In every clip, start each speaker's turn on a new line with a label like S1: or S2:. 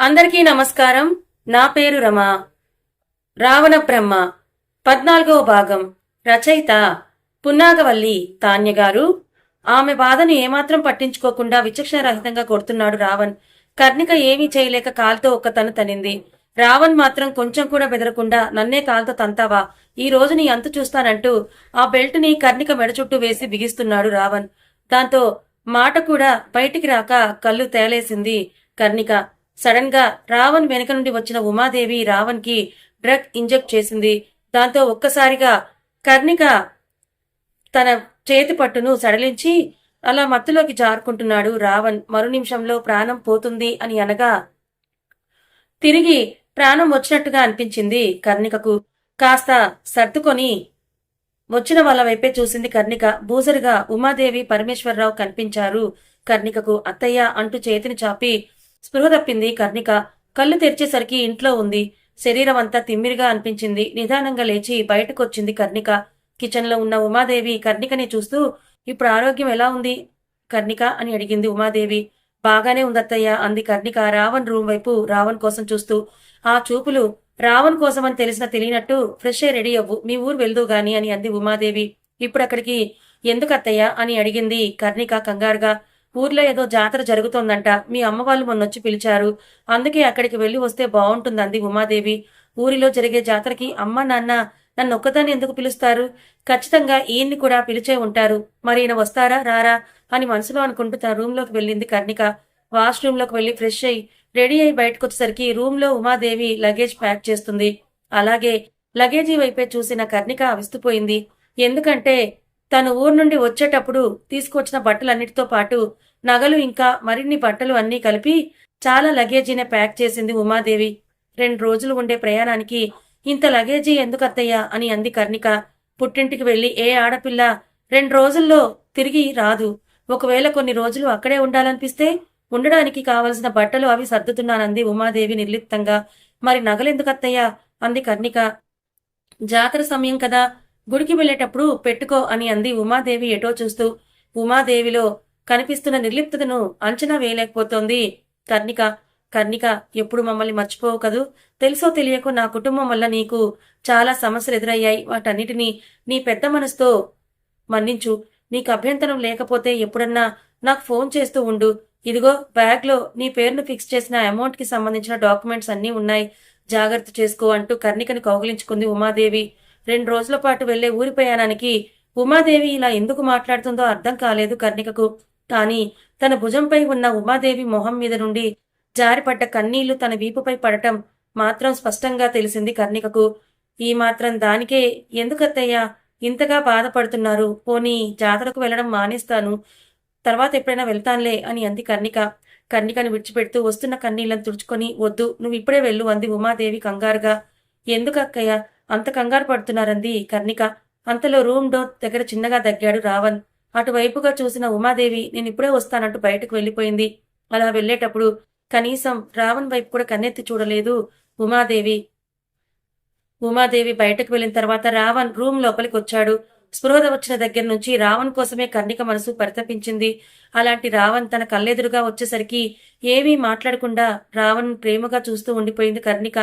S1: అందరికీ నమస్కారం. నా పేరు రమ. రావణ బ్రహ్మ. పద్నాలుగవ భాగం. రచయిత పున్నాగవల్లి తాన్య గారు. ఆమె బాధను ఏమాత్రం పట్టించుకోకుండా విచక్షణ రహితంగా కొడుతున్నాడు రావణ్. కర్ణిక ఏమీ చేయలేక కాలుతో ఒక్క తను తనింది. రావణ్ మాత్రం కొంచెం కూడా బెదరకుండా నన్నే కాలుతో తంతావా? ఈ రోజు నీ అంత చూస్తానంటూ ఆ బెల్ట్ని కర్ణిక మెడ చుట్టూ వేసి బిగిస్తున్నాడు రావణ్. దాంతో మాట కూడా బయటికి రాక కళ్ళు తేలేసింది కర్ణిక. సడన్గా రావణ్ వెనుక నుండి వచ్చిన ఉమాదేవి రావణ్కి డ్రగ్ ఇంజెక్ట్ చేసింది. దాంతో ఒక్కసారిగా కర్ణిక తన చేతి పట్టును సడలించి అలా మత్తులోకి జారుకుంటున్నాడు రావణ్. మరు నిమిషంలో ప్రాణం పోతుంది అని అనగా తిరిగి ప్రాణం వచ్చినట్టుగా అనిపించింది కర్ణికకు. కాస్త సర్దుకొని వచ్చిన వాళ్ళ వైపే చూసింది కర్ణిక. బూజరుగా ఉమాదేవి పరమేశ్వరరావు కనిపించారు. కర్ణికకు అత్తయ్య అంటూ చేతిని చాపి స్పృహ తప్పింది కర్ణిక. కళ్ళు తెరిచేసరికి ఇంట్లో ఉంది. శరీరం అంతా తిమ్మిరిగా అనిపించింది. నిదానంగా లేచి బయటకొచ్చింది కర్ణిక. కిచెన్లో ఉన్న ఉమాదేవి కర్ణికని చూస్తూ ఇప్పుడు ఆరోగ్యం ఎలా ఉంది? కర్ణిక అని అడిగింది ఉమాదేవి. బాగానే ఉందత్తయ్య అంది కర్ణిక రావణ్ రూమ్ వైపు రావణ్ కోసం చూస్తూ. ఆ చూపులు రావణ్ కోసమని తెలిసిన తెలియనట్టు ఫ్రెష్ అయ్యి రెడీ అవ్వు. మీ ఊరు వెళ్దు గాని అని అంది ఉమాదేవి. ఇప్పుడు అక్కడికి ఎందుకు అత్తయ్య అని అడిగింది కర్ణిక కంగారుగా. ఊర్లో ఏదో జాతర జరుగుతోందంట. మీ అమ్మ వాళ్ళు మొన్నొచ్చి పిలిచారు. అందుకే అక్కడికి వెళ్ళి వస్తే బాగుంటుందంది ఉమాదేవి. ఊరిలో జరిగే జాతరకి అమ్మ నాన్న నన్ను ఒక్కదాన్ని ఎందుకు పిలుస్తారు? ఖచ్చితంగా ఈయన్ని కూడా పిలిచే ఉంటారు. మరి ఈయన వస్తారా రారా అని మనసులో అనుకుంటూ తన రూమ్లోకి వెళ్ళింది కర్ణిక. వాష్రూమ్లోకి వెళ్ళి ఫ్రెష్ అయ్యి రెడీ అయి బయటకు వచ్చేసరికి రూమ్లో ఉమాదేవి లగేజ్ ప్యాక్ చేస్తుంది. అలాగే లగేజీ వైపే చూసిన కర్ణిక అవిస్తుపోయింది. ఎందుకంటే తను ఊరు నుండి వచ్చేటప్పుడు తీసుకొచ్చిన బట్టలన్నిటితో పాటు నగలు ఇంకా మరిన్ని బట్టలు అన్నీ కలిపి చాలా లగేజీనే ప్యాక్ చేసింది ఉమాదేవి. రెండు రోజులు ఉండే ప్రయాణానికి ఇంత లగేజీ ఎందుకత్తయ్యా అని అంది కర్ణిక. పుట్టింటికి వెళ్ళి ఏ ఆడపిల్ల రెండు రోజుల్లో తిరిగి రాదు. ఒకవేళ కొన్ని రోజులు అక్కడే ఉండాలనిపిస్తే ఉండడానికి కావలసిన బట్టలు అవి సర్దుతున్నానంది ఉమాదేవి నిర్లిప్తంగా. మరి నగలెందుకత్తయ్యా? అంది కర్ణిక. జాతర సమయం కదా. గుడికి వెళ్ళేటప్పుడు పెట్టుకో అని అంది ఉమాదేవి ఎటో చూస్తూ. ఉమాదేవిలో కనిపిస్తున్న నిర్లిప్తతను అంచనా వేయలేకపోతోంది. కర్ణిక కర్ణిక ఎప్పుడు మమ్మల్ని మర్చిపోవు కదూ? తెలుసో తెలియకో నా కుటుంబం వల్ల నీకు చాలా సమస్యలు ఎదురయ్యాయి. వాటన్నిటినీ నీ పెద్ద మనసుతో మన్నించు. నీకు అభ్యంతరం లేకపోతే ఎప్పుడన్నా నాకు ఫోన్ చేస్తూ ఉండు. ఇదిగో బ్యాగ్లో నీ పేరును ఫిక్స్ చేసిన అమౌంట్కి సంబంధించిన డాక్యుమెంట్స్ అన్నీ ఉన్నాయి. జాగ్రత్త చేసుకో అంటూ కర్ణికని కౌగిలించుకుంది ఉమాదేవి. రెండు రోజుల పాటు వెళ్ళే ఊరి ప్రయాణానికి ఉమాదేవి ఇలా ఎందుకు మాట్లాడుతుందో అర్థం కాలేదు కర్ణికకు. కానీ తన భుజంపై ఉన్న ఉమాదేవి మొహం మీద నుండి జారిపడ్డ కన్నీళ్ళు తన వీపుపై పడటం మాత్రం స్పష్టంగా తెలిసింది కర్ణికకు. ఈ మాత్రం దానికే ఎందుకత్తయ్యా? ఇంతగా బాధపడుతున్నారు. పోనీ జాతరకు వెళ్ళడం మానేస్తాను. తర్వాత ఎప్పుడైనా వెళ్తానులే అని అంది కర్ణిక. కర్ణికను విడిచిపెడుతూ వస్తున్న కన్నీళ్ళను తుడుచుకొని వద్దు నువ్వు ఇప్పుడే వెళ్ళు అంది ఉమాదేవి కంగారుగా. ఎందుకు అంత కంగారు పడుతున్నారంది కర్ణిక. అంతలో రూమ్ డోర్ దగ్గర చిన్నగా దగ్గాడు రావణ్. అటువైపుగా చూసిన ఉమాదేవి నేను ఇప్పుడే వస్తానంటూ బయటకు వెళ్ళిపోయింది అలా వెళ్ళేటప్పుడు కనీసం రావణ్ వైపు కూడా కన్నెత్తి చూడలేదు ఉమాదేవి. ఉమాదేవి బయటకు వెళ్ళిన తర్వాత రావణ్ రూమ్ లోపలికి వచ్చాడు. స్పృహద వచ్చిన దగ్గర నుంచి రావణ్ కోసమే కర్ణిక మనసు పరితపించింది. అలాంటి రావణ్ తన కళ్ళెదురుగా వచ్చేసరికి ఏమీ మాట్లాడకుండా రావణ్ ప్రేమగా చూస్తూ ఉండిపోయింది కర్ణిక.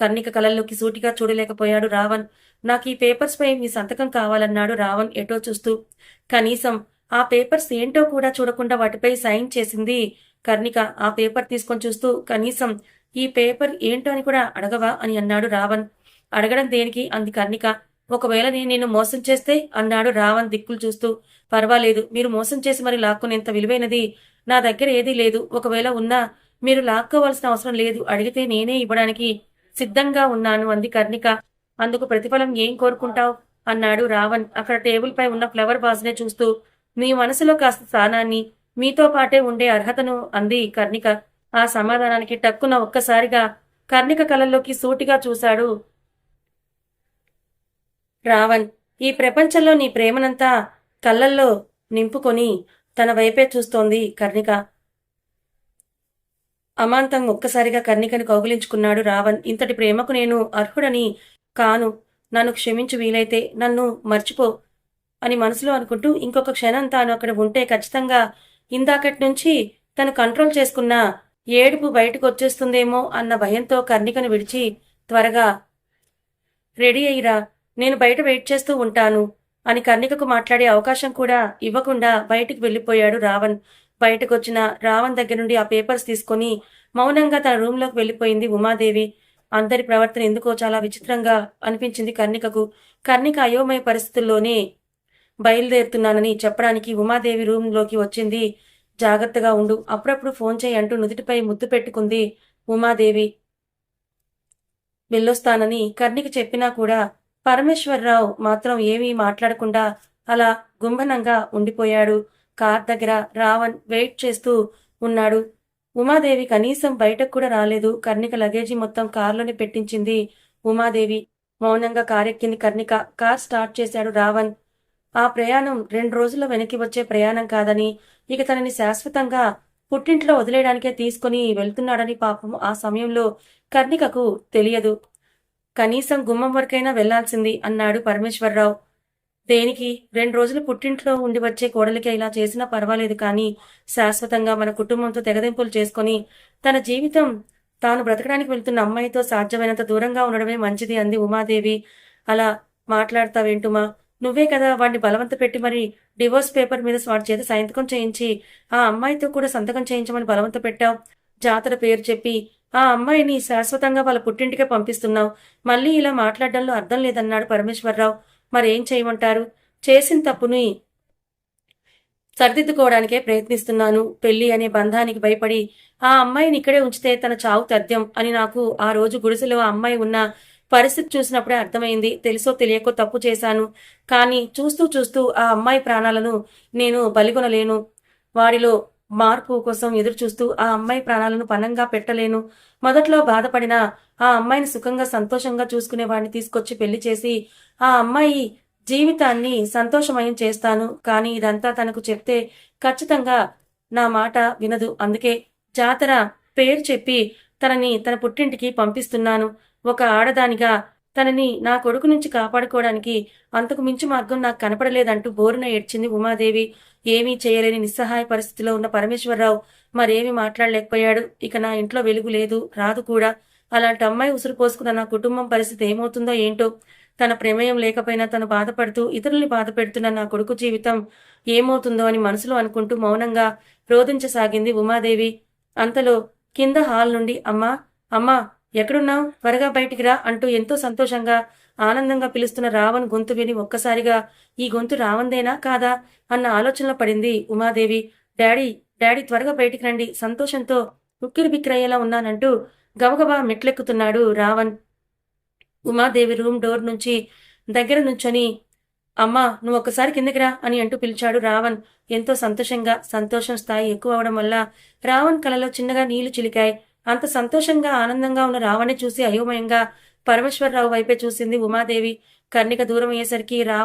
S1: కర్ణిక కలల్లోకి సూటిగా చూడలేకపోయాడు రావణ్. నాకు ఈ పేపర్స్ పై మీ సంతకం కావాలన్నాడు రావణ్ ఎటో చూస్తూ. కనీసం ఆ పేపర్స్ ఏంటో కూడా చూడకుండా వాటిపై సైన్ చేసింది కర్ణిక. ఆ పేపర్ తీసుకొని చూస్తూ కనీసం ఈ పేపర్ ఏంటో అని కూడా అడగవా అని అన్నాడు రావణ్. అడగడం దేనికి? అంది కర్ణిక. ఒకవేళ నేను నిన్ను మోసం చేస్తే అన్నాడు రావణ్ దిక్కులు చూస్తూ. పర్వాలేదు మీరు మోసం చేసి మరి లాక్కునేంత విలువైనది నా దగ్గర ఏదీ లేదు. ఒకవేళ ఉన్నా మీరు లాక్కోవాల్సిన అవసరం లేదు. అడిగితే నేనే ఇవ్వడానికి సిద్ధంగా ఉన్నాను. అంది కర్ణిక. అందుకు ప్రతిఫలం ఏం కోరుకుంటావు? అన్నాడు రావణ్. అక్కడ టేబుల్ పై ఉన్న ఫ్లవర్ బాజ్నే చూస్తూ. మీ మనసులో కాస్త స్థానాన్ని మీతో పాటే ఉండే అర్హతను అంది కర్ణిక. ఆ సమాధానానికి టక్కున ఒక్కసారిగా కర్ణిక కళ్ళల్లోకి సూటిగా చూశాడు రావణ్. ఈ ప్రపంచంలో నీ ప్రేమనంతా కళ్ళల్లో నింపుకొని తన వైపే చూస్తోంది కర్ణిక. అమాంతం ఒక్కసారిగా కర్ణికని కౌగిలించుకున్నాడు రావణ్. ఇంతటి ప్రేమకు నేను అర్హుడని కాను. నన్ను క్షమించు వీలైతే నన్ను మర్చిపో అని మనసులో అనుకుంటూ ఇంకొక క్షణం తాను అక్కడ ఉంటే ఖచ్చితంగా ఇందాకటి నుంచి తను కంట్రోల్ చేసుకున్న ఏడుపు బయటకు వచ్చేస్తుందేమో అన్న భయంతో కర్ణికను విడిచి త్వరగా రెడీ అయ్యిరా నేను బయట వెయిట్ చేస్తూ ఉంటాను అని కర్ణికకు మాట్లాడే అవకాశం కూడా ఇవ్వకుండా బయటికి వెళ్ళిపోయాడు రావణ్. బయటకు వచ్చిన రావణ్ దగ్గర నుండి ఆ పేపర్స్ తీసుకొని మౌనంగా తన రూమ్లోకి వెళ్ళిపోయింది ఉమాదేవి. అందరి ప్రవర్తన ఎందుకో చాలా విచిత్రంగా అనిపించింది కర్ణికకు. కర్ణిక అయోమయ పరిస్థితుల్లోనే బయలుదేరుతున్నానని చెప్పడానికి ఉమాదేవి రూమ్లోకి వచ్చింది. జాగ్రత్తగా ఉండు. అప్పుడప్పుడు ఫోన్ చేయి అంటూ నుదుటిపై ముద్దు పెట్టుకుంది ఉమాదేవి. వెళ్ళొస్తానని కర్ణికి చెప్పినా కూడా పరమేశ్వరరావు మాత్రం ఏమీ మాట్లాడకుండా అలా గుంభనంగా ఉండిపోయాడు. కార్ దగ్గర రావణ్ వెయిట్ చేస్తూ ఉన్నాడు. ఉమాదేవి కనీసం బయటకు కూడా రాలేదు. కర్ణిక లగేజీ మొత్తం కార్లోనే పెట్టించింది ఉమాదేవి. మౌనంగా కారెక్కింది కర్ణిక. కార్ స్టార్ట్ చేశాడు రావణ్. ఆ ప్రయాణం రెండు రోజుల్లో వెనక్కి వచ్చే ప్రయాణం కాదని ఇక తనని శాశ్వతంగా పుట్టింట్లో వదిలేయడానికే తీసుకుని వెళ్తున్నాడని పాపం ఆ సమయంలో కర్ణికకు తెలియదు. కనీసం గుమ్మం వరకైనా వెళ్ళాల్సింది అన్నాడు పరమేశ్వరరావు. దేనికి? రెండు రోజులు పుట్టింట్లో ఉండి వచ్చే కోడలికి ఇలా చేసినా పర్వాలేదు కానీ శాశ్వతంగా మన కుటుంబంతో తెగదెంపులు చేసుకొని తన జీవితం తాను బ్రతకడానికి వెళ్తున్న అమ్మాయితో సాధ్యమైనంత దూరంగా ఉండడమే మంచిది అంది ఉమాదేవి. అలా మాట్లాడతావేంటుమా? నువ్వే కదా వాడిని బలవంత పెట్టి మరి డివోర్స్ పేపర్ మీద వాడి చేత సంతకం చేయించి ఆ అమ్మాయితో కూడా సంతకం చేయించమని బలవంత పెట్టావు. జాతర పేరు చెప్పి ఆ అమ్మాయిని శాశ్వతంగా వాళ్ళ పుట్టింటికే పంపిస్తున్నావు. మళ్ళీ ఇలా మాట్లాడడంలో అర్థం లేదన్నాడు పరమేశ్వరరావు. మరేం చేయమంటారు? చేసిన తప్పుని సరిదిద్దుకోవడానికే ప్రయత్నిస్తున్నాను. పెళ్ళి అనే బంధానికి భయపడి ఆ అమ్మాయిని ఇక్కడే ఉంచితే తన చావు తథ్యం అని నాకు ఆ రోజు గుడిసెలో ఆ అమ్మాయి ఉన్న పరిస్థితి చూసినప్పుడే అర్థమైంది. తెలుసో తెలియకో తప్పు చేశాను. కానీ చూస్తూ చూస్తూ ఆ అమ్మాయి ప్రాణాలను నేను బలిగొనలేను. వాడిలో మార్పు కోసం ఎదురు చూస్తూ ఆ అమ్మాయి ప్రాణాలను పనంగా పెట్టలేను. మొదట్లో బాధపడిన ఆ అమ్మాయిని సుఖంగా సంతోషంగా చూసుకునే వాడిని తీసుకొచ్చి పెళ్ళి చేసి ఆ అమ్మాయి జీవితాన్ని సంతోషమయం చేస్తాను. కానీ ఇదంతా తనకు చెప్తే ఖచ్చితంగా నా మాట వినదు. అందుకే జాతర పేరు చెప్పి తనని తన పుట్టింటికి పంపిస్తున్నాను. ఒక ఆడదానిగా తనని నా కొడుకు నుంచి కాపాడుకోవడానికి అంతకు మించి మార్గం నాకు కనపడలేదంటూ బోరున ఏడ్చింది ఉమాదేవి. ఏమీ చేయలేని నిస్సహాయ పరిస్థితిలో ఉన్న పరమేశ్వరరావు మరేమీ మాట్లాడలేకపోయాడు. ఇక నా ఇంట్లో వెలుగు లేదు రాదు కూడా. అలాంటి అమ్మాయి ఉసురు పోసుకున్న నా కుటుంబం పరిస్థితి ఏమవుతుందో ఏంటో తన ప్రమేయం లేకపోయినా తను బాధపడుతూ ఇతరుల్ని బాధ పెడుతున్న నా కొడుకు జీవితం ఏమవుతుందో అని మనసులో అనుకుంటూ మౌనంగా రోధించసాగింది ఉమాదేవి. అంతలో కింద హాల్ నుండి అమ్మా అమ్మా ఎక్కడున్నావు? త్వరగా బయటికి రా అంటూ ఎంతో సంతోషంగా ఆనందంగా పిలుస్తున్న రావణ్ గొంతు విని ఒక్కసారిగా ఈ గొంతు రావందేనా కాదా? అన్న ఆలోచనలో పడింది ఉమాదేవి. డాడీ డాడీ త్వరగా బయటికి రండి. సంతోషంతో ఉక్కిరి బిక్కిరయ్యేలా ఉన్నానంటూ గబగబా మెట్లెక్కుతున్నాడు రావణ్. ఉమాదేవి రూమ్ డోర్ నుంచి దగ్గర నుంచొని అమ్మా నువ్వు ఒక్కసారి కిందకి రా అని అంటూ పిలిచాడు రావణ్. ఎంతో సంతోషంగా సంతోషం స్థాయి ఎక్కువ అవడం వల్ల రావణ్ కలలో చిన్నగా నీళ్ళు చిలికాయి. అంత సంతోషంగా ఆనందంగా ఉన్న రావణ్ణి చూసి అయోమయంగా పరమేశ్వరరావు వైపే చూసింది ఉమాదేవి. కర్ణిక దూరం అయ్యేసరికి రా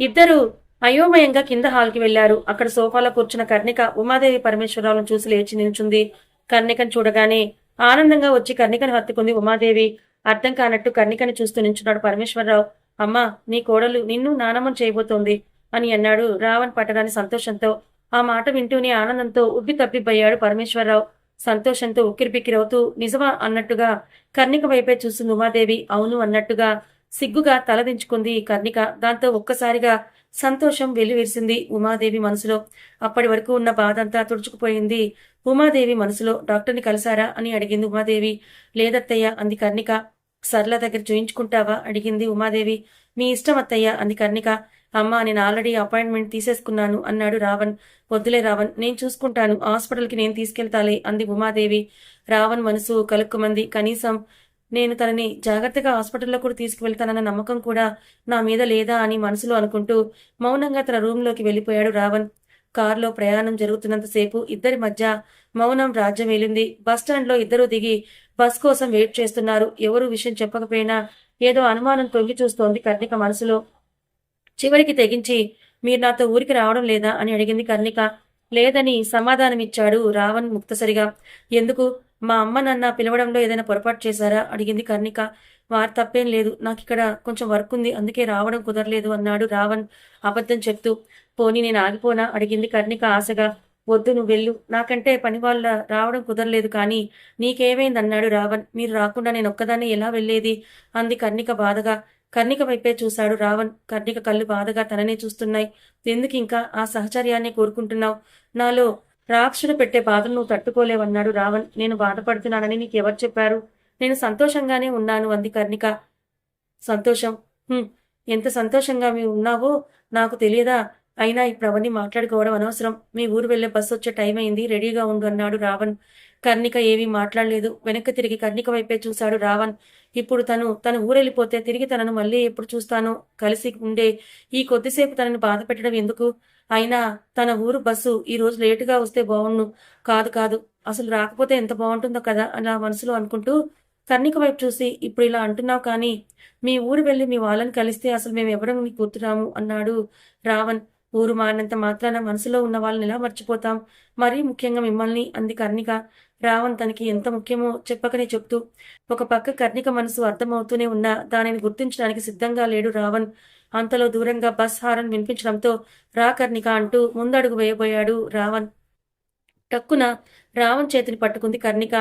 S1: ఇద్దరు అయోమయంగా కింద హాల్కి వెళ్ళారు అక్కడ సోఫాలో కూర్చున్న కర్ణిక ఉమాదేవి పరమేశ్వరరావును చూసి లేచి నిల్చుంది. కర్ణికను చూడగానే ఆనందంగా వచ్చి కర్ణికను హత్తుకుంది ఉమాదేవి. అర్థం కానట్టు కర్ణికని చూస్తూ నించున్నాడు పరమేశ్వరరావు. అమ్మా నీ కోడలు నిన్ను నానమ్మం చేయబోతోంది అని అన్నాడు రావణ్ పట్టరాని సంతోషంతో. ఆ మాట వింటూనే ఆనందంతో ఉబ్బి తప్పిపోయాడు పరమేశ్వరరావు. సంతోషంతో ఉక్కిరిపిక్కిరవుతూ నిజమా? అన్నట్టుగా కర్ణిక వైపే చూస్తుంది ఉమాదేవి అవును అన్నట్టుగా సిగ్గుగా తలదించుకుంది కర్ణిక. దాంతో ఒక్కసారిగా సంతోషం వెల్లివిరిసింది ఉమాదేవి మనసులో. అప్పటి వరకు ఉన్న బాధంతా తుడుచుకుపోయింది ఉమాదేవి మనసులో. డాక్టర్ని కలిశారా? అని అడిగింది ఉమాదేవి. లేదత్తయ్య అంది కర్ణిక. సర్ల దగ్గర చూయించుకుంటావా? అడిగింది ఉమాదేవి. మీ ఇష్టం అత్తయ్య అంది కర్ణిక. అమ్మా నేను ఆల్రెడీ అపాయింట్మెంట్ తీసేసుకున్నాను అన్నాడు రావణ్. వద్దులే రావణ్ నేను చూసుకుంటాను. హాస్పిటల్కి నేను తీసుకెళ్తాలే అంది ఉమాదేవి. రావణ్ మనసు కలుక్కుమంది. కనీసం నేను తనని జాగ్రత్తగా హాస్పిటల్లో కూడా తీసుకువెళ్తానన్న నమ్మకం కూడా నా మీద లేదా అని మనసులో అనుకుంటూ మౌనంగా తన రూమ్లోకి వెళ్ళిపోయాడు రావణ్. కారులో ప్రయాణం జరుగుతున్నంతసేపు ఇద్దరి మధ్య మౌనం రాజ్యం ఏలింది. బస్టాండ్లో ఇద్దరూ దిగి బస్ కోసం వెయిట్ చేస్తున్నారు. ఎవరు విషయం చెప్పకపోయినా ఏదో అనుమానం తొంగి చూస్తోంది కర్ణిక మనసులో. చివరికి తెగించి మీరు నాతో ఊరికి రావడం లేదా? అని అడిగింది కర్ణిక. లేదని సమాధానమిచ్చాడు రావణ్ ముక్తసరిగా. ఎందుకు? మా అమ్మ నన్న పిలవడంలో ఏదైనా పొరపాటు చేశారా? అడిగింది కర్ణిక. వారు తప్పేం లేదు. నాకు ఇక్కడ కొంచెం వర్క్ ఉంది అందుకే రావడం కుదరలేదు అన్నాడు రావణ్ అబద్ధం చెప్తూ. పోనీ నేను ఆగిపోనా? అడిగింది కర్ణిక ఆశగా. వద్దు నువ్వు వెళ్ళు. నాకంటే పని వాళ్ళ రావడం కుదరలేదు కానీ నీకేమైంది అన్నాడు రావణ్. మీరు రాకుండా నేను ఒక్కదాన్ని ఎలా వెళ్ళేది? అంది కర్ణిక బాధగా. కర్ణిక వైపే చూశాడు రావణ్. కర్ణిక కళ్ళు బాధగా తననే చూస్తున్నాయి. ఎందుకు ఇంకా ఆ సహచర్యాన్ని కోరుకుంటున్నావు? నాలో రాక్షుడు పెట్టే బాధలు నువ్వు తట్టుకోలేవన్నాడు రావణ్. నేను బాధపడుతున్నానని నీకు ఎవరు చెప్పారు? నేను సంతోషంగానే ఉన్నాను అంది కర్ణిక. సంతోషం? ఎంత సంతోషంగా మీ ఉన్నావో నాకు తెలియదా? అయినా ఇప్పుడు అవన్నీ మాట్లాడుకోవడం అనవసరం. మీ ఊరు వెళ్ళే బస్సు వచ్చే టైం అయింది. రెడీగా ఉండు అన్నాడు రావణ్. కర్ణిక ఏమీ మాట్లాడలేదు. వెనక్కి తిరిగి కర్ణిక వైపే చూశాడు రావణ్. ఇప్పుడు తను తన ఊరెళ్ళిపోతే తిరిగి తనను మళ్ళీ ఎప్పుడు చూస్తానో? కలిసి ఉండే ఈ కొద్దిసేపు తనని బాధ పెట్టడం ఎందుకు? అయినా తన ఊరు బస్సు ఈ రోజు లేటుగా వస్తే బాగుండు. కాదు కాదు. అసలు రాకపోతే ఎంత బాగుంటుందో కదా అని నా మనసులో అనుకుంటూ కర్ణిక వైపు చూసి ఇప్పుడు ఇలా అంటున్నావు కానీ మీ ఊరు వెళ్ళి మీ వాళ్ళని కలిస్తే అసలు మేము ఎవరం మీకు కూతురాము? అన్నాడు రావణ్. ఊరు మారినంత మాత్రాన మనసులో ఉన్న వాళ్ళని ఎలా మర్చిపోతాం? మరీ ముఖ్యంగా మిమ్మల్ని అంది కర్ణిక. రావణ్ తనకి ఎంత ముఖ్యమో చెప్పకనే చెప్తూ ఒక పక్క కర్ణిక మనసు అర్థమవుతూనే ఉన్నా దానిని గుర్తించడానికి సిద్ధంగా లేడు రావణ్. అంతలో దూరంగా బస్ హారన్ వినిపించడంతో రా కర్ణిక అంటూ ముందడుగు వేయబోయాడు రావణ్. టక్కున రావణ్ చేతిని పట్టుకుంది కర్ణిక.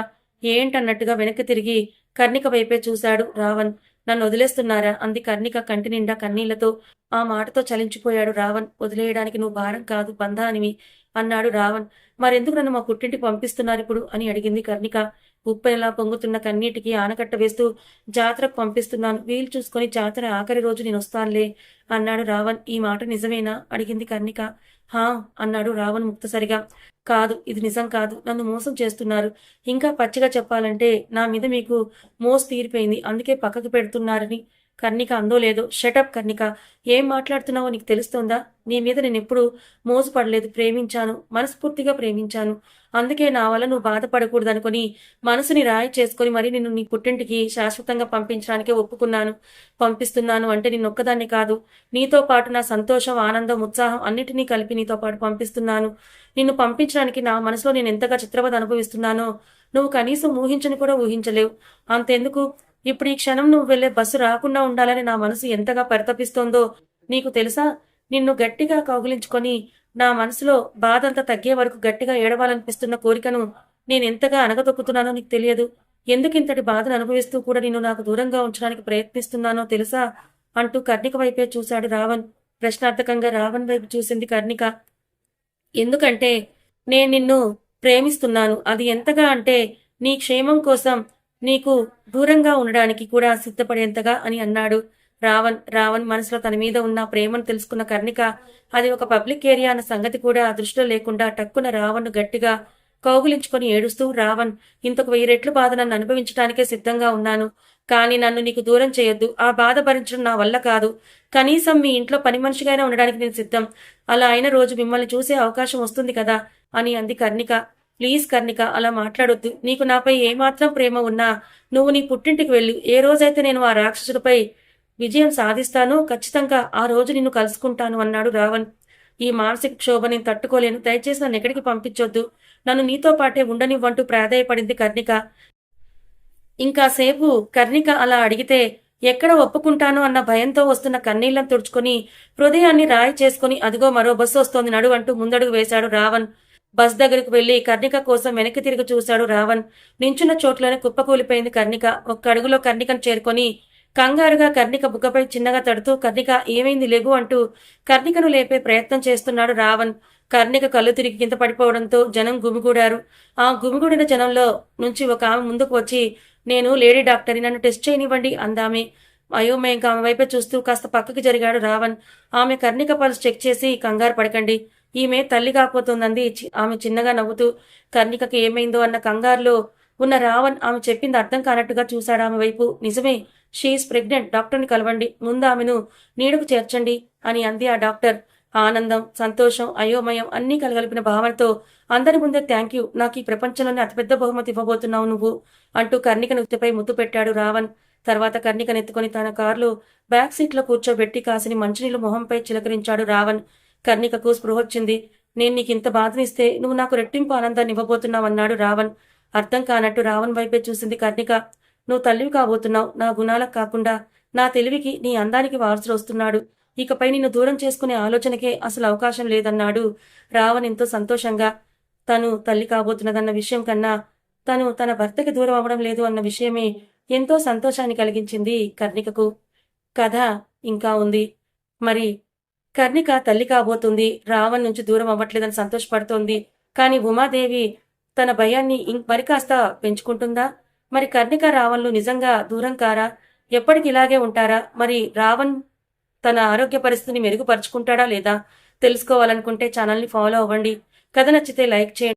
S1: ఏంటన్నట్టుగా వెనక్కి తిరిగి కర్ణిక వైపే చూశాడు రావణ్. నన్ను వదిలేస్తున్నారా? అంది కర్ణిక కంటి నిండా కన్నీళ్ళతో. ఆ మాటతో చలించిపోయాడు రావణ్. వదిలేయడానికి నువ్వు భారం కాదు బంధానివి అన్నాడు రావణ్. మరెందుకు నన్ను మా పుట్టింటికి పంపిస్తున్నారు ఇప్పుడు అని అడిగింది కర్ణిక. ఉప్పెలా పొంగుతున్న కన్నీటికి ఆనకట్ట వేస్తూ జాతరకు పంపిస్తున్నాను. వీలు చూసుకొని జాతర ఆఖరి రోజు నేను వస్తానులే అన్నాడు రావణ్. ఈ మాట నిజమేనా? అడిగింది కర్ణిక. హా అన్నాడు రావణ్ ముక్తసరిగా. కాదు ఇది నిజం కాదు నన్ను మోసం చేస్తున్నారు. ఇంకా పచ్చిగా చెప్పాలంటే నా మీద మీకు మోసు తీరిపోయింది. అందుకే పక్కకు పెడుతున్నారని కర్ణిక అందో లేదో షటప్ కర్ణిక ఏం మాట్లాడుతున్నావో నీకు తెలుస్తోందా? నీ మీద నేను ఎప్పుడు మోసపడలేదు ప్రేమించాను మనస్ఫూర్తిగా ప్రేమించాను. అందుకే నా వల్ల నువ్వు బాధపడకూడదు అనుకుని మనసుని రాయి చేసుకొని మరి నిన్ను నీ పుట్టింటికి శాశ్వతంగా పంపించడానికే ఒప్పుకున్నాను. పంపిస్తున్నాను అంటే నిన్నొక్కదాన్ని కాదు. నీతో పాటు నా సంతోషం ఆనందం ఉత్సాహం అన్నిటినీ కలిపి నీతో పాటు పంపిస్తున్నాను. నిన్ను పంపించడానికి నా మనసులో నేను ఎంతగా చిత్రవద అనుభవిస్తున్నానో నువ్వు కనీసం ఊహించని కూడా ఊహించలేవు. అంతెందుకు? ఇప్పుడు ఈ క్షణం నువ్వు వెళ్ళే బస్సు రాకుండా ఉండాలని నా మనసు ఎంతగా పరితపిస్తోందో నీకు తెలుసా? నిన్ను గట్టిగా కౌగిలించుకొని నా మనసులో బాధంతా తగ్గే వరకు గట్టిగా ఏడవాలనిపిస్తున్న కోరికను నేను ఎంతగా అనగదొక్కుతున్నానో నీకు తెలియదు. ఎందుకింతటి బాధను అనుభవిస్తూ కూడా నిన్ను నాకు దూరంగా ఉంచడానికి ప్రయత్నిస్తున్నానో తెలుసా? అంటూ కర్ణిక వైపే చూశాడు రావణ్. ప్రశ్నార్థకంగా రావణ్ వైపు చూసింది కర్ణిక. ఎందుకంటే నేను నిన్ను ప్రేమిస్తున్నాను. అది ఎంతగా అంటే నీ క్షేమం కోసం నీకు దూరంగా ఉండడానికి కూడా సిద్ధపడేంతగా అని అన్నాడు. రావణ్ రావణ్ మనసులో తన మీద ఉన్న ప్రేమను తెలుసుకున్న కర్ణిక అది ఒక పబ్లిక్ ఏరియా అన్న సంగతి కూడా దృష్టిలో లేకుండా టక్కున రావణ్ను గట్టిగా కౌగులించుకొని ఏడుస్తూ రావణ్ ఇంతకు వెయ్యి రెట్లు బాధ నన్ను అనుభవించడానికే సిద్ధంగా ఉన్నాను. కానీ నన్ను నీకు దూరం చేయొద్దు. ఆ బాధ భరించడం నా వల్ల కాదు. కనీసం మీ ఇంట్లో పని మనిషిగానే ఉండడానికి నేను సిద్ధం. అలా అయిన రోజు మిమ్మల్ని చూసే అవకాశం వస్తుంది కదా అని అంది కర్ణిక. ప్లీజ్ కర్ణిక అలా మాట్లాడొద్దు. నీకు నాపై ఏమాత్రం ప్రేమ ఉన్నా నువ్వు నీ పుట్టింటికి వెళ్ళు ఏ రోజైతే నేను ఆ రాక్షసుడిపై విజయం సాధిస్తానో ఖచ్చితంగా ఆ రోజు నిన్ను కలుసుకుంటాను అన్నాడు రావణ్. ఈ మానసిక క్షోభ నేను తట్టుకోలేను. దయచేసి నన్ను ఎక్కడికి పంపించొద్దు. నన్ను నీతో పాటే ఉండనివ్వంటూ ప్రాధాయపడింది కర్ణిక. ఇంకాసేపు కర్ణిక అలా అడిగితే ఎక్కడ ఒప్పుకుంటాను అన్న భయంతో వస్తున్న కన్నీళ్ళను తుడుచుకొని హృదయాన్ని రాయి చేసుకుని అదిగో మరో బస్సు వస్తోంది నడు అంటూ ముందడుగు వేశాడు రావణ్. బస్ దగ్గరకు వెళ్ళి కర్ణిక కోసం వెనక్కి తిరిగి చూశాడు రావణ్. నించున్న చోట్లోనే కుప్పకూలిపోయింది కర్ణిక. ఒక్క అడుగులో కర్ణికను చేరుకొని కంగారుగా కర్ణిక బుగ్గపై చిన్నగా తడుతూ కర్ణిక ఏమైంది లెగు? అంటూ కర్ణికను లేపే ప్రయత్నం చేస్తున్నాడు రావణ్. కర్ణిక కళ్ళు తిరిగి కింద పడిపోవడంతో జనం గుమిగూడారు. ఆ గుమిగూడిన జనంలో నుంచి ఒక ఆమె ముందుకు వచ్చి నేను లేడీ డాక్టర్ని నన్ను టెస్ట్ చేయనివ్వండి అందామె. అయోమయంగా ఆమె వైపే చూస్తూ కాస్త పక్కకి జరిగాడు రావణ్. ఆమె కర్ణిక పల్స్ చెక్ చేసి కంగారు పడకండి. ఈమె తల్లి కాకపోతుందంది. చి- ఆమె చిన్నగా నవ్వుతూ కర్ణికకి ఏమైందో అన్న కంగారులో ఉన్న రావణ్ ఆమె చెప్పింది అర్థం కానట్టుగా చూశాడు ఆమె వైపు. నిజమే షీఈస్ ప్రెగ్నెంట్ డాక్టర్ని కలవండి ముందు ఆమెను నీడకు చేర్చండి అని అంది ఆ డాక్టర్. ఆనందం సంతోషం అయోమయం అన్నీ కలగలిపిన భావనతో అందరి ముందే థ్యాంక్ యూ నాకు ఈ ప్రపంచంలోనే అతిపెద్ద బహుమతి ఇవ్వబోతున్నావు నువ్వు అంటూ కర్ణిక నృత్యపై ముద్దు పెట్టాడు రావణ్. తర్వాత కర్ణికనెత్తుకొని తన కారులో బ్యాక్ సీట్లో కూర్చోబెట్టి కాసిని మంచినీళ్ళు మొహంపై చిలకరించాడు రావణ్. కర్ణికకు స్పృహ వచ్చింది. నేను నీకు ఇంత బాధనిస్తే నువ్వు నాకు రెట్టింపు ఆనందాన్ని ఇవ్వబోతున్నావు అన్నాడు రావణ్. అర్థం కానట్టు రావణ్ వైపే చూసింది కర్ణిక. నువ్వు తల్లివి కాబోతున్నావు. నా గుణాలకు కాకుండా నా తెలివికి నీ అందానికి వారసుడు వస్తున్నాడు. ఇకపై నిన్ను దూరం చేసుకునే ఆలోచనకే అసలు అవకాశం లేదన్నాడు రావణ్ ఎంతో సంతోషంగా. తను తల్లి కాబోతున్నదన్న విషయం కన్నా తను తన భర్తకి దూరం అవ్వడం లేదు అన్న విషయమే ఎంతో సంతోషాన్ని కలిగించింది కర్ణికకు. కథ ఇంకా ఉంది. మరి కర్ణిక తల్లి కాబోతుంది. రావణ్ నుంచి దూరం అవ్వట్లేదని సంతోషపడుతోంది. కానీ ఉమాదేవి తన భయాన్ని మరి కాస్త పెంచుకుంటుందా? మరి కర్ణిక రావణ్లు నిజంగా దూరం కారా? ఎప్పటికి ఇలాగే ఉంటారా? మరి రావణ్ తన ఆరోగ్య పరిస్థితిని మెరుగుపరుచుకుంటాడా లేదా? తెలుసుకోవాలనుకుంటే ఛానల్ని ఫాలో అవ్వండి. కథ నచ్చితే లైక్ చేయండి.